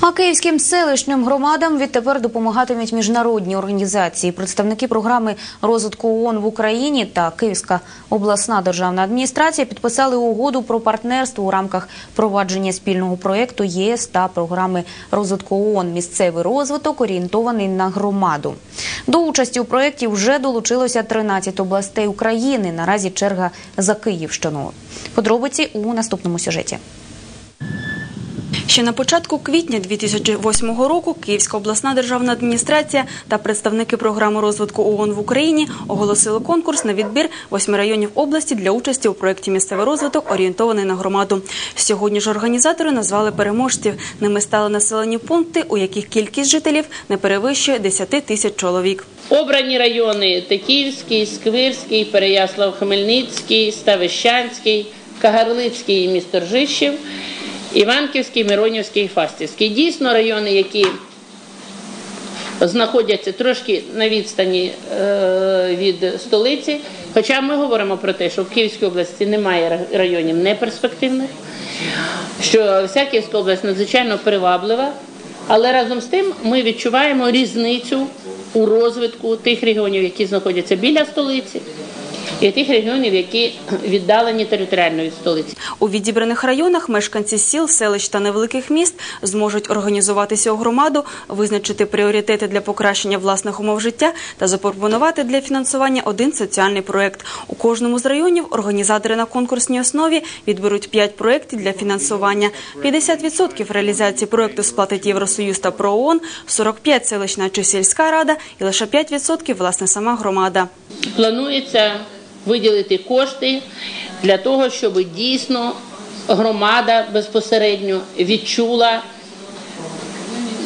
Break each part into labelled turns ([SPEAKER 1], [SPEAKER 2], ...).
[SPEAKER 1] А київським селищним громадам відтепер допомагатимуть міжнародні організації. Представники програми розвитку ООН в Україні та Київська обласна державна адміністрація підписали угоду про партнерство у рамках провадження спільного проєкту ЄС та програми розвитку ООН «Місцевий розвиток орієнтований на громаду. До участі у проєкті вже долучилося 13 областей України. Наразі черга за Київщиною. Подробиці у наступному сюжеті.
[SPEAKER 2] Ще на початку квітня 2008 року Київська обласна державна адміністрація та представники програми розвитку ООН в Україні оголосили конкурс на відбір восьми районів області для участі у проєкті «Місцевий розвиток орієнтований на громаду». Сьогодні ж організатори назвали переможців. Ними стали населені пункти, у яких кількість жителів не перевищує 10 тисяч чоловік.
[SPEAKER 3] Обрані райони Тетіївський, Сквирський, Переяслав-Хмельницький, Ставищанський, Кагарлицький і місто Ржищів, Іванківський, Миронівський і Фастівський. Дійсно, райони, які знаходяться трошки на відстані е, від столиці. Хоча ми говоримо про те, що в Київській області немає районів неперспективних, що вся Київська область надзвичайно приваблива, але разом з тим ми відчуваємо різницю у розвитку тих регіонів, які знаходяться біля столиці, і тих регіонів, які віддалені територіально від столиці.
[SPEAKER 2] У відібраних районах мешканці сіл, селищ та невеликих міст зможуть організуватися у громаду, визначити пріоритети для покращення власних умов життя та запропонувати для фінансування один соціальний проект. У кожному з районів організатори на конкурсній основі відберуть 5 проєктів для фінансування. 50% реалізації проєкту сплатить Євросоюз та ПРООН, 45% селищна чи сільська рада і лише 5% власне сама громада.
[SPEAKER 3] Планується виділити кошти для того, щоб дійсно громада безпосередньо відчула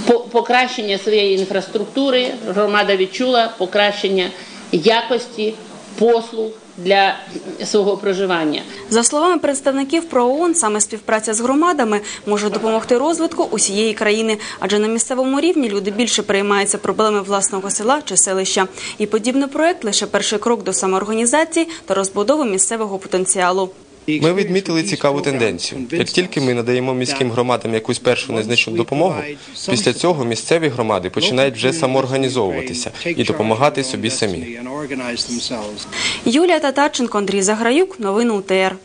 [SPEAKER 3] по- покращення своєї інфраструктури, громада відчула покращення якості послуг для свого проживання.
[SPEAKER 2] За словами представників ПРООН, саме співпраця з громадами може допомогти розвитку усієї країни, адже на місцевому рівні люди більше переймаються проблеми власного села чи селища. І подібний проект лише перший крок до самоорганізації та розбудови місцевого потенціалу.
[SPEAKER 4] Ми відмітили цікаву тенденцію. Як тільки ми надаємо міським громадам якусь першу незначну допомогу, після цього місцеві громади починають вже самоорганізовуватися і допомагати собі самі.
[SPEAKER 2] Юлія Татарченко, Андрій Заграюк. Новини УТР.